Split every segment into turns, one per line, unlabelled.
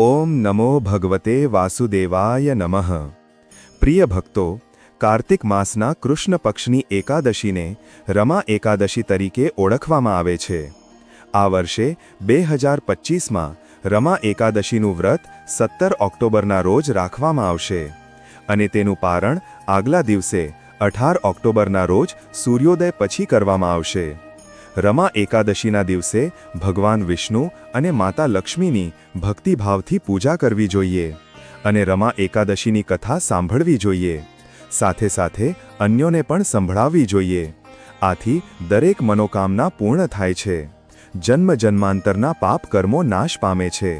ઓમ નમો ભગવતે વાસુદેવાય નમઃ. પ્રિય ભક્તો, કાર્તિક માસના કૃષ્ણ પક્ષની એકાદશીને રમા એકાદશી તરીકે ઓળખવામાં આવે છે. આ વર્ષે બે હજાર પચીસમાં રમા એકાદશીનું વ્રત સત્તર ઓક્ટોબરના રોજ રાખવામાં આવશે. અને તેનું પારણ આગલા દિવસે અઢાર ઓક્ટોબરના રોજ સૂર્યોદય પછી કરવામાં આવશે. રમા એકાદશીના દિવસે ભગવાન વિષ્ણુ અને માતા લક્ષ્મીની ભક્તિભાવથી પૂજા કરવી જોઈએ અને રમા એકાદશીની કથા સાંભળવી જોઈએ. સાથે સાથે અન્યોને પણ સંભળાવવી જોઈએ. આથી દરેક મનોકામના પૂર્ણ થાય છે. જન્મ જન્માંતરના પાપ કર્મો નાશ પામે છે.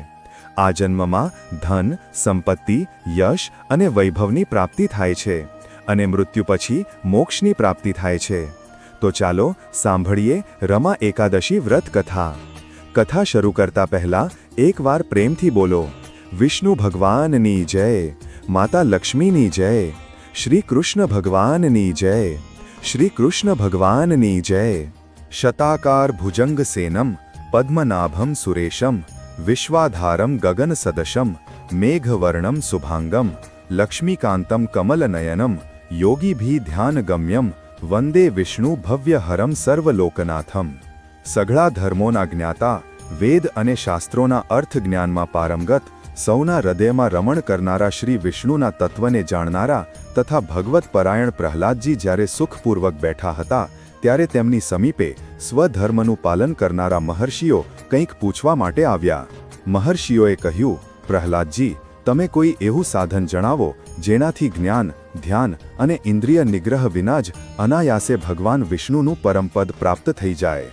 આ જન્મમાં ધન, સંપત્તિ, યશ અને વૈભવની પ્રાપ્તિ થાય છે અને મૃત્યુ પછી મોક્ષની પ્રાપ્તિ થાય છે. તો ચાલો સાંભળીએ રમા એકાદશી વ્રત કથા. કથા શરૂ કરતા પહેલા એકવાર પ્રેમથી બોલો, વિષ્ણુ ભગવાનની જય, માતા લક્ષ્મીની જય, શ્રી કૃષ્ણ ભગવાનની જય, શ્રી કૃષ્ણ ભગવાનની જય, શતાકાર ભુજંગ સેનમ, પદ્મનાભમ સુરેશમ, વિશ્વાધારમ ગગન સદશમ, મેઘવર્ણમ શુભાંગમ, લક્ષ્મીકાંતમ કમલનયનમ યોગીભી ધ્યાનગમ્યમ વંદે વિષ્ણુ ભવ્ય હરમ સર્વલોકનાથમ. સઘળા ધર્મોના જ્ઞાતા, વેદ અને શાસ્ત્રોના અર્થ જ્ઞાનમાં પારંગત, સૌના હૃદયમાં રમણ કરનારા શ્રી વિષ્ણુના તત્વને જાણનારા તથા ભગવત પરાયણ પ્રહલાદજી જ્યારે સુખપૂર્વક બેઠા હતા, ત્યારે તેમની સમીપે સ્વધર્મનું પાલન કરનારા મહર્ષિઓ કંઈક પૂછવા માટે આવ્યા. મહર્ષિઓએ કહ્યું, પ્રહલાદજી, તમે કોઈ એવું સાધન જણાવો જેનાથી જ્ઞાન, ધ્યાન અને ઇન્દ્રિય નિગ્રહ વિના જ અનાયાસે ભગવાન વિષ્ણુનું પરમપદ પ્રાપ્ત થઈ જાય.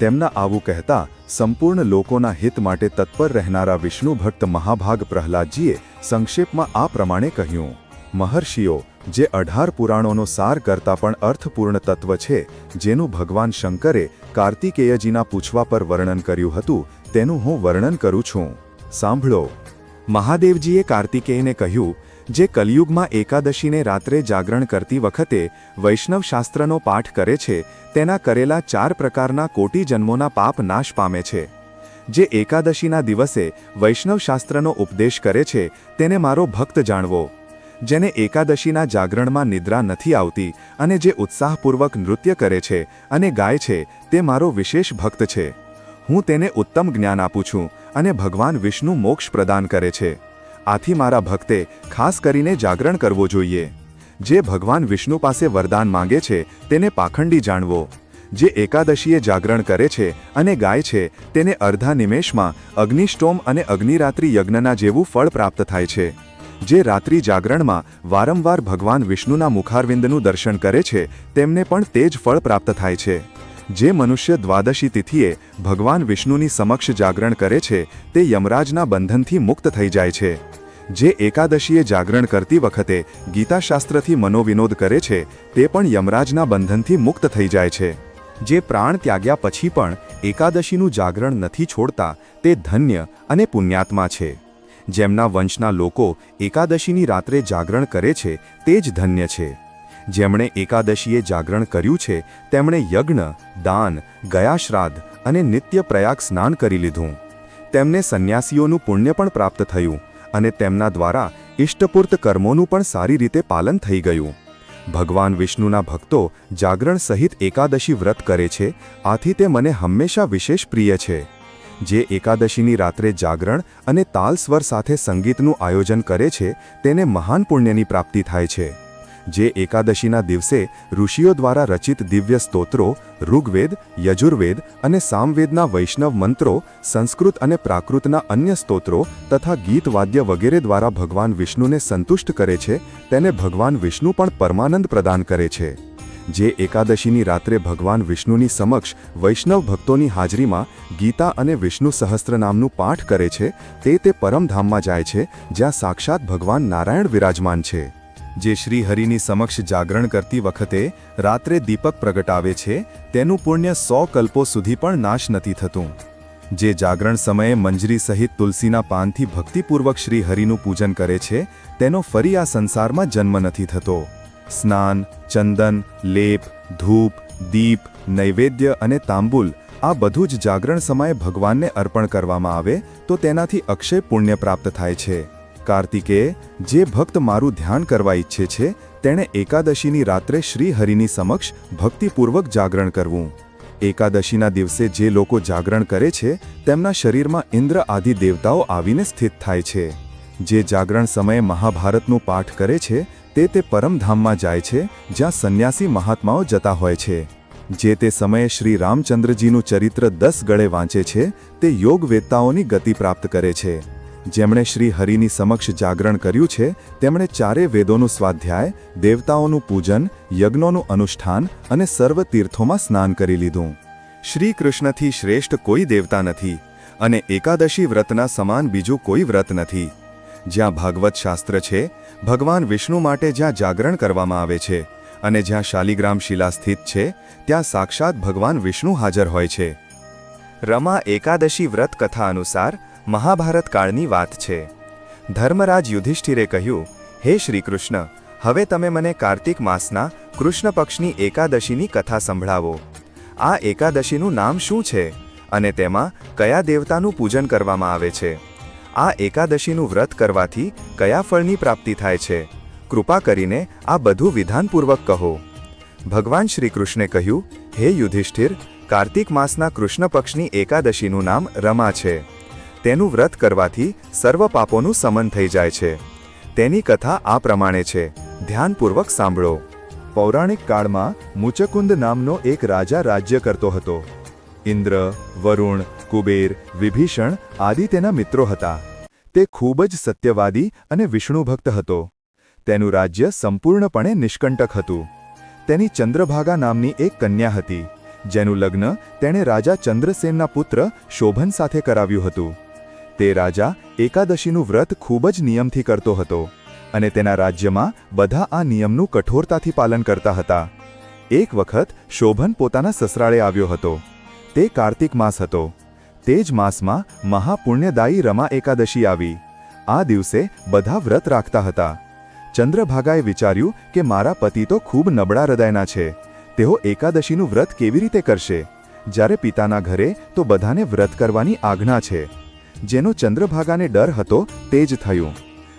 તેમના આવું કહેતા સંપૂર્ણ લોકોના હિત માટે તત્પર રહેનારા વિષ્ણુ ભક્ત મહાભાગ પ્રહલાદજીએ સંક્ષેપમાં આ પ્રમાણે કહ્યું. મહર્ષિઓ, જે અઢાર પુરાણોનો સાર કરતા પણ અર્થપૂર્ણ તત્વ છે, જેનું ભગવાન શંકરે કાર્તિકેયજીના પૂછવા પર વર્ણન કર્યું હતું, તેનું હું વર્ણન કરું છું. સાંભળો. મહાદેવજીએ કાર્તિકેયને કહ્યું જે કલયુગમાં એકાદશીને રાત્રે જાગરણ કરતી વખતે વૈષ્ણવ શાસ્ત્રનો પાઠ કરે છે, તેના કરેલા ચાર પ્રકારના કોટી જન્મોના પાપ નાશ પામે છે. જે એકાદશીના દિવસે વૈષ્ણવ શાસ્ત્રનો ઉપદેશ કરે છે, તેને મારો ભક્ત જાણવો. જેને એકાદશીના જાગરણમાં નિદ્રા નથી આવતી અને જે ઉત્સાહપૂર્વક નૃત્ય કરે છે અને ગાય છે, તે મારો વિશેષ ભક્ત છે. હું તેને ઉત્તમ જ્ઞાન આપું છું અને ભગવાન વિષ્ણુ મોક્ષ પ્રદાન કરે છે. આથી મારા ભક્તે ખાસ કરીને જાગરણ કરવો જોઈએ. જે ભગવાન વિષ્ણુ પાસે વરદાન માંગે છે, તેને પાખંડી જાણવો. જે એકાદશીએ જાગરણ કરે છે અને ગાય છે, તેને અર્ધા નિમેષમાં અગ્નિષ્ટોમ અને અગ્નિરાત્રિ યજ્ઞના જેવું ફળ પ્રાપ્ત થાય છે. જે રાત્રિ જાગરણમાં વારંવાર ભગવાન વિષ્ણુના મુખારવિંદનું દર્શન કરે છે, તેમને પણ તે જ ફળ પ્રાપ્ત થાય છે. જે મનુષ્ય દ્વાદશી તિથિએ ભગવાન વિષ્ણુની સમક્ષ જાગરણ કરે છે, તે યમરાજના બંધનથી મુક્ત થઈ જાય છે. જે એકાદશીએ જાગરણ કરતી વખતે ગીતાશાસ્ત્રથી મનોવિનોદ કરે છે, તે પણ યમરાજના બંધનથી મુક્ત થઈ જાય છે. જે પ્રાણ ત્યાગ્યા પછી પણ એકાદશીનું જાગરણ નથી છોડતા, તે ધન્ય અને પુણ્યાત્મા છે. જેમના વંશના લોકો એકાદશીની રાત્રે જાગરણ કરે છે, તે જ ધન્ય છે. જેમણે એકાદશીએ જાગરણ કર્યું છે, તેમણે યજ્ઞ, દાન, ગયાશ્રાદ્ધ અને નિત્ય પ્રયાગ સ્નાન કરી લીધું. તેમને સંન્યાસીઓનું પુણ્ય પણ પ્રાપ્ત થયું અને તેમના દ્વારા ઇષ્ટપૂર્ત કર્મોનું પણ સારી રીતે પાલન થઈ ગયું. ભગવાન વિષ્ણુના ભક્તો જાગરણ સહિત એકાદશી વ્રત કરે છે, આથી તે મને હંમેશા વિશેષ પ્રિય છે. જે એકાદશીની રાત્રે જાગરણ અને તાલ સ્વર સાથે સંગીતનું આયોજન કરે છે, તેને મહાન પુણ્યની પ્રાપ્તિ થાય છે. જે એકાદશીના દિવસે ઋષિઓ દ્વારા રચિત દિવ્ય સ્તોત્રો, ઋગ્વેદ, યજુર્વેદ અને સામવેદના વૈષ્ણવ મંત્રો, સંસ્કૃત અને પ્રાકૃતના અન્ય સ્તોત્રો તથા ગીતવાદ્ય વગેરે દ્વારા ભગવાન વિષ્ણુને સંતુષ્ટ કરે છે, તેને ભગવાન વિષ્ણુ પણ પરમાનંદ પ્રદાન કરે છે. જે એકાદશીની રાત્રે ભગવાન વિષ્ણુની સમક્ષ વૈષ્ણવ ભક્તોની હાજરીમાં ગીતા અને વિષ્ણુ સહસ્ત્રનામનું પાઠ કરે છે, તે તે પરમધામમાં જાય છે, જ્યાં સાક્ષાત ભગવાન નારાયણ વિરાજમાન છે. જે શ્રી હરિની સમક્ષ જાગરણ કરતી વખતે રાત્રે દીપક પ્રગટાવે છે, તેનું પુણ્ય સો કલ્પો સુધી પણ નાશ નથી થતું. જે જાગરણ સમયે મંજરી સહિત તુલસીના પાનથી ભક્તિપૂર્વક શ્રી હરિનું પૂજન કરે છે, તેનો ફરી આ સંસારમાં જન્મ નથી થતો. સ્નાન, ચંદન, લેપ, ધૂપ, દીપ, નૈવેદ્ય અને તાંબુલ આ બધું જ જાગરણ સમયે ભગવાનને અર્પણ કરવામાં આવે, તો તેનાથી અક્ષય પુણ્ય પ્રાપ્ત થાય છે. કાર્તિકેય જે ભક્ત મારું ધ્યાન કરવા ઈચ્છે છે, તેણે એકાદશીની રાત્રે શ્રી હરિની સમક્ષ ભક્તિપૂર્વક જાગરણ કરવું. એકાદશીના દિવસે જે લોકો જાગરણ કરે છે, તેમના શરીરમાં ઇન્દ્ર આદિ દેવતાઓ આવીને સ્થિત થાય છે. જે જાગરણ સમયે મહાભારતનું પાઠ કરે છે, તે તે પરમધામમાં જાય છે, જ્યાં સંન્યાસી મહાત્માઓ જતા હોય છે. જે તે સમયે શ્રી રામચંદ્રજીનું ચરિત્ર દસ ગળે વાંચે છે, તે યોગવેત્તાઓની ગતિ પ્રાપ્ત કરે છે. જેમણે શ્રી હરિની સમક્ષ જાગરણ કર્યું છે, તેમણે ચારે વેદોનું સ્વાધ્યાય, દેવતાઓનું પૂજન, યજ્ઞોનું અનુષ્ઠાન અને સર્વ તીર્થોમાં સ્નાન કરી લીધું. શ્રી કૃષ્ણથી શ્રેષ્ઠ કોઈ દેવતા નથી અને એકાદશી વ્રતના સમાન બીજું કોઈ વ્રત નથી. જ્યાં ભાગવત શાસ્ત્ર છે, ભગવાન વિષ્ણુ માટે જ્યાં જાગરણ કરવામાં આવે છે અને જ્યાં શાલિગ્રામ શિલા સ્થિત છે, ત્યાં સાક્ષાત ભગવાન વિષ્ણુ હાજર હોય છે. રમા એકાદશી વ્રત કથા અનુસાર મહાભારત કાળની વાત છે. ધર્મરાજ યુધિષ્ઠિરે કહ્યું, હે શ્રી કૃષ્ણ હવે તમે મને કાર્તિક માસના કૃષ્ણ પક્ષની એકાદશીની કથા સંભળાવો. આ એકાદશીનું નામ શું છે અને તેમાં કયા દેવતાનું પૂજન કરવામાં આવે છે? આ એકાદશીનું વ્રત કરવાથી કયા ફળની પ્રાપ્તિ થાય છે? કૃપા કરીને આ બધું વિધાનપૂર્વક કહો. ભગવાન શ્રી કૃષ્ણે કહ્યું, હે યુધિષ્ઠિર, કાર્તિક માસના કૃષ્ણ પક્ષની એકાદશીનું નામ રમા છે. તેનું વ્રત કરવાથી સર્વ પાપોનું સમન થઈ જાય છે. તેની કથા આ પ્રમાણે છે. ધ્યાનપૂર્વક સાંભળો. પૌરાણિક કાળમાં મુચકુંદ નામનો એક રાજા રાજ્ય કરતો હતો. ઇન્દ્ર, વરુણ, કુબેર, વિભીષણ આદિ તેના મિત્રો હતા. તે ખૂબ જ સત્યવાદી અને વિષ્ણુભક્ત હતો. તેનું રાજ્ય સંપૂર્ણપણે નિષ્કંટક હતું. તેની ચંદ્રભાગા નામની એક કન્યા હતી, જેનું લગ્ન તેણે રાજા ચંદ્રસેનના પુત્ર શોભન સાથે કરાવ્યું હતું. તે રાજા એકાદશીનું વ્રત ખૂબ જ નિયમથી કરતો હતો અને તેના રાજ્યમાં બધા આ નિયમનું કઠોરતાથી પાલન કરતા હતા. એક વખત શોભન પોતાના સસરાળે આવ્યો હતો. તે કાર્તિક માસ હતો. તે જ માસમાં મહાપુણ્યદાયી રમા એકાદશી આવી. આ દિવસે બધા વ્રત રાખતા હતા. ચંદ્રભાગાએ વિચાર્યું કે મારા પતિ તો ખૂબ નબળા હૃદયના છે. તેઓ એકાદશીનું વ્રત કેવી રીતે કરશે? જ્યારે પિતાના ઘરે તો બધાને વ્રત કરવાની આજ્ઞા છે. જેનો ચંદ્રભાગાને ડર હતો તે જ થયું.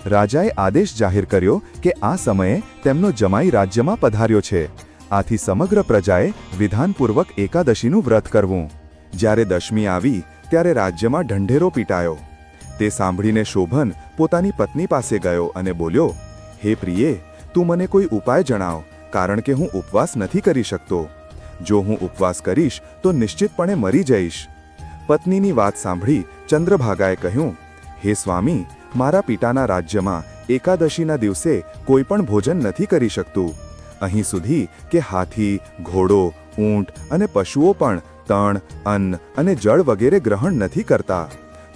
રાજાએ આદેશ જાહેર કર્યો કે આ સમયે તેમનો જમાઈ રાજ્યમાં પધાર્યો છે. આથી સમગ્ર પ્રજાએ વિધાનપૂર્વક એકાદશીનું વ્રત કરવું. જ્યારે દશમી આવી, ત્યારે રાજ્યમાં ઢંઢેરો પીટાયો. તે સાંભળીને શોભન પોતાની પત્ની પાસે ગયો અને બોલ્યો, હે પ્રિયે, તું મને કોઈ ઉપાય જણાવ, કારણ કે હું ઉપવાસ નથી કરી શકતો. જો હું ઉપવાસ કરીશ, તો નિશ્ચિતપણે મરી જઈશ. પત્નીની વાત સાંભળી ચંદ્રભાગાએ કહ્યું, હે સ્વામી, મારા પિતાના રાજ્યમાં એકાદશીના દિવસે કોઈ પણ ભોજન નથી કરી શકતું. અહીં સુધી કે હાથી, ઘોડો, ઊંટ અને પશુઓ પણ તણ, અન્ન અને જળ વગેરે ગ્રહણ નથી કરતા.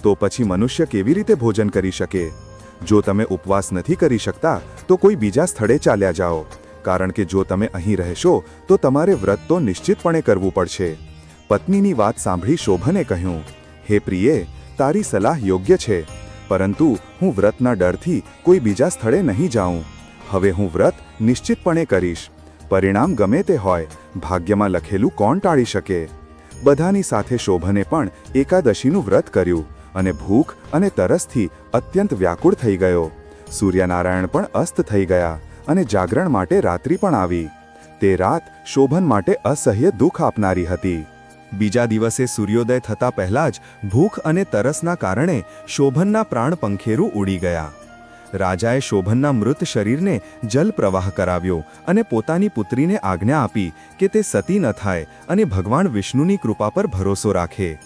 તો પછી મનુષ્ય કેવી રીતે ભોજન કરી શકે? જો તમે ઉપવાસ નથી કરી શકતા, તો કોઈ બીજા સ્થળે ચાલ્યા જાઓ. કારણ કે જો તમે અહીં રહેશો, તો તમારે વ્રત તો નિશ્ચિતપણે કરવું પડશે. પત્નીની વાત સાંભળી શોભને કહ્યું, હે પ્રિયે, તારી સલાહ યોગ્ય છે, પરંતુ હું વ્રતના ડરથી કોઈ બીજા સ્થળે નહીં જાઉં. હવે હું વ્રત નિશ્ચિતપણે કરીશ. પરિણામ ગમે તે હોય, ભાગ્યમાં લખેલું કોણ ટાળી શકે? બધાની સાથે શોભને પણ એકાદશીનું વ્રત કર્યું અને ભૂખ અને તરસથી અત્યંત વ્યાકુળ થઈ ગયો. સૂર્યનારાયણ પણ અસ્ત થઈ ગયા અને જાગરણ માટે રાત્રિ પણ આવી. તે રાત શોભન માટે અસહ્ય દુઃખ આપનારી હતી. બીજા દિવસે સૂર્યોદય થતા પહેલાં જ ભૂખ અને તરસના કારણે શોભનના પ્રાણ પંખેરું ઉડી ગયા. રાજાએ શોભનના મૃત શરીરને જલ પ્રવાહ કરાવ્યો અને પોતાની પુત્રીને આજ્ઞા આપી કે તે સતી ન થાય અને ભગવાન વિષ્ણુની કૃપા પર ભરોસો રાખે.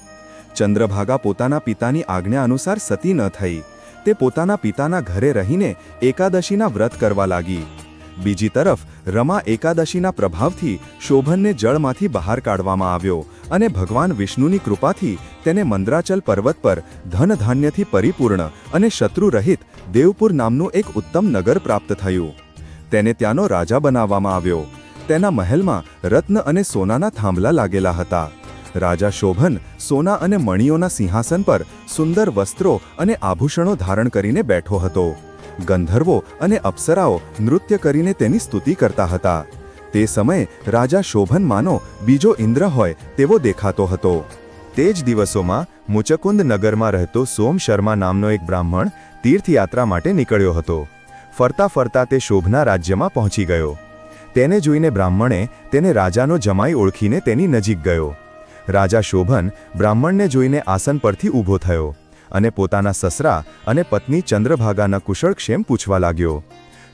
ચંદ્રભાગા પોતાના પિતાની આજ્ઞા અનુસાર સતી ન થઈ. તે પોતાના પિતાના ઘરે રહીને એકાદશીના વ્રત કરવા લાગી. બીજી તરફ, રમા એકાદશીના પ્રભાવથી શોભનને જળમાંથી બહાર કાઢવામાં આવ્યો અને ભગવાન વિષ્ણુની કૃપાથી તેને મંદ્રાચલ પર્વત પર ધન ધાન્યથી પરિપૂર્ણ અને શત્રુરહિત દેવપુર નામનું એક ઉત્તમ નગર પ્રાપ્ત થયું. તેને ત્યાંનો રાજા બનાવવામાં આવ્યો. તેના મહેલમાં રત્ન અને સોનાના થાંભલા લાગેલા હતા. રાજા શોભન સોના અને મણિયોના સિંહાસન પર સુંદર વસ્ત્રો અને આભૂષણો ધારણ કરીને બેઠો હતો. ગંધર્વો અને અપ્સરાઓ નૃત્ય કરીને તેની સ્તુતિ કરતા હતા. તે સમયે રાજા શોભન માનો બીજો ઇન્દ્ર હોય તેવો દેખાતો હતો. તે જ દિવસોમાં મુચકુંદ નગરમાં રહેતો સોમ શર્મા નામનો એક બ્રાહ્મણ તીર્થયાત્રા માટે નીકળ્યો હતો. ફરતા ફરતા તે શોભના રાજ્યમાં પહોંચી ગયો. તેને જોઈને બ્રાહ્મણે તેને રાજાનો જમાઈ ઓળખીને તેની નજીક ગયો. રાજા શોભન બ્રાહ્મણને જોઈને આસન પરથી ઊભો થયો. અને પોતાના સસરા અને પત્ની ચંદ્રભાગાના કુશળક્ષેમ પૂછવા લાગ્યો.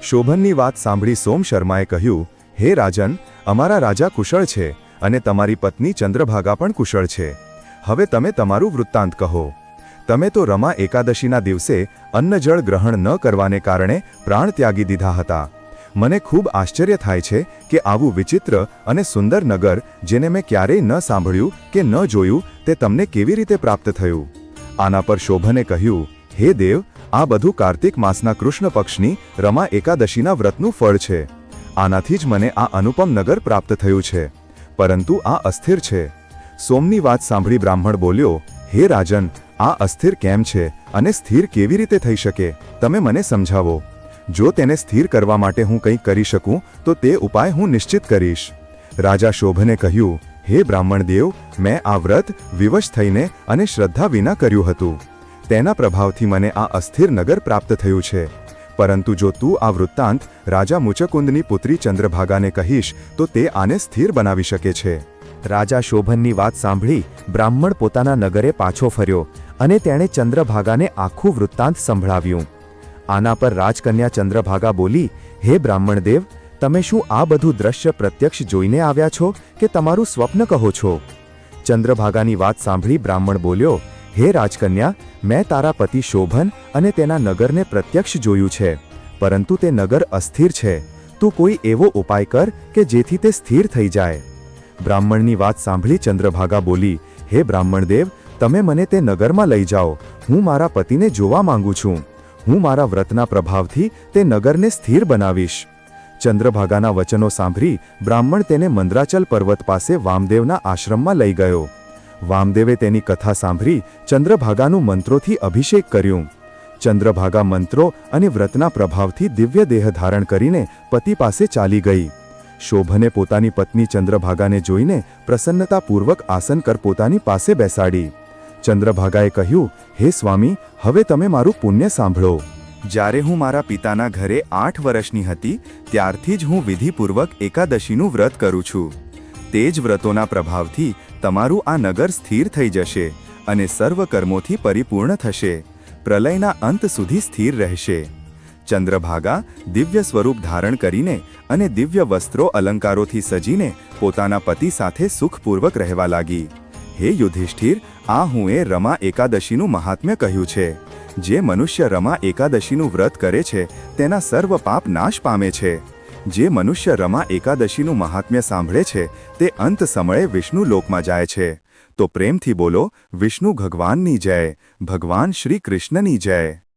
શોભનની વાત સાંભળી સોમ શર્માએ કહ્યું, હે રાજન, અમારા રાજા કુશળ છે અને તમારી પત્ની ચંદ્રભાગા પણ કુશળ છે. હવે તમે તમારું વૃત્તાંત કહો. તમે તો રમા એકાદશીના દિવસે અન્નજળ ગ્રહણ ન કરવાને કારણે પ્રાણ ત્યાગી દીધા હતા. મને ખૂબ આશ્ચર્ય થાય છે કે આવું વિચિત્ર અને સુંદર નગર, જેને મેં ક્યારેય ન સાંભળ્યું કે ન જોયું, તે તમને કેવી રીતે પ્રાપ્ત થયું? આના પર શોભને કહ્યું, હે દેવ, આ બધું કાર્તિક માસના કૃષ્ણ પક્ષની રમા એકાદશીના વ્રતનું ફળ છે. આનાથી જ મને આ અનુપમ નગર પ્રાપ્ત થયું છે. પરંતુ આ અસ્થિર છે. સોમની વાત સાંભળી બ્રાહ્મણ બોલ્યો, હે રાજન, આ અસ્થિર કેમ છે અને સ્થિર કેવી રીતે થઈ શકે? તમે મને સમજાવો. જો તેને સ્થિર કરવા માટે હું કંઈક કરી શકું, તો તે ઉપાય હું નિશ્ચિત કરીશ. રાજા શોભને કહ્યું હે બ્રાહ્મણ દેવ, મેં આ વ્રત વિવશ થઈને અને શ્રદ્ધા વિના કર્યું હતું. તેના પ્રભાવથી મને આ અસ્થિર નગર પ્રાપ્ત થયું છે. પરંતુ જો તું આ વૃત્તાંત રાજા મુચકુંદની પુત્રી ચંદ્રભાગાને કહીશ, તો તે આને સ્થિર બનાવી શકે છે.
રાજા શોભનની વાત સાંભળી બ્રાહ્મણ પોતાના નગરે પાછો ફર્યો અને તેણે ચંદ્રભાગાને આખું વૃત્તાંત સંભળાવ્યું. આના પર રાજકન્યા ચંદ્રભાગા બોલી, હે બ્રાહ્મણ દેવ તમે શું આ બધું દ્રશ્ય પ્રત્યક્ષ જોઈને આવ્યા છો કે તમારું સ્વપ્ન કહો છો? ચંદ્રભાગાની વાત સાંભળી બ્રાહ્મણ બોલ્યો, હે રાજકન્યા, મેં તારા પતિ શોભન અને તેના નગરને પ્રત્યક્ષ જોયું છે, પરંતુ તે નગર અસ્થિર છે. તું કોઈ એવો ઉપાય કર કે જેથી તે સ્થિર થઈ જાય. બ્રાહ્મણની વાત સાંભળી ચંદ્રભાગા બોલી, હે બ્રાહ્મણદેવ, તમે મને તે નગરમાં લઈ જાઓ. હું મારા પતિને જોવા માંગુ છું. હું મારા વ્રતના પ્રભાવથી તે નગરને સ્થિર બનાવીશ. ચંદ્રભાગાના વચનો સાંભળી બ્રાહ્મણ તેને મંદ્રાચલ પર્વત પાસે વામદેવના આશ્રમમાં લઈ ગયો. વામદેવે તેની કથા સાંભળી ચંદ્રભાગાનું મંત્રોથી અભિષેક કર્યું. ચંદ્રભાગા મંત્રો અને વ્રતના પ્રભાવથી દિવ્ય દેહ ધારણ કરીને પતિ પાસે ચાલી ગઈ. શોભને પોતાની પત્ની ચંદ્રભાગાને જોઈને પ્રસન્નતાપૂર્વક આસન કર પોતાની પાસે બેસાડી. ચંદ્રભાગાએ કહ્યું, હે સ્વામી, હવે તમે મારું પુણ્ય સાંભળો.
જ્યારે હું મારા પિતાના ઘરે આઠ વર્ષની હતી, ત્યારથી જ હું વિધિપૂર્વક એકાદશીનું વ્રત કરું છું. તે જ વ્રતોના પ્રભાવથી તમારું આ નગર સ્થિર થઈ જશે અને સર્વ કર્મોથી પરિપૂર્ણ થશે. પ્રલયના અંત સુધી સ્થિર રહેશે. ચંદ્રભાગા દિવ્ય સ્વરૂપ ધારણ કરીને અને દિવ્ય વસ્ત્રો અલંકારોથી સજીને પોતાના પતિ સાથે સુખપૂર્વક રહેવા લાગી. હે યુધિષ્ઠિર, આ હું એ રમા એકાદશીનું મહાત્મ્ય કહ્યું છે. જે મનુષ્ય રમા એકાદશીનું વ્રત કરે છે, તેના સર્વ પાપ નાશ પામે છે. જે મનુષ્ય રમા એકાદશીનું મહાત્મ્ય સાંભળે છે, તે અંત સમયે વિષ્ણુ લોકમાં જાય છે. તો પ્રેમથી બોલો, વિષ્ણુ ભગવાનની જય, ભગવાન શ્રી કૃષ્ણની જય.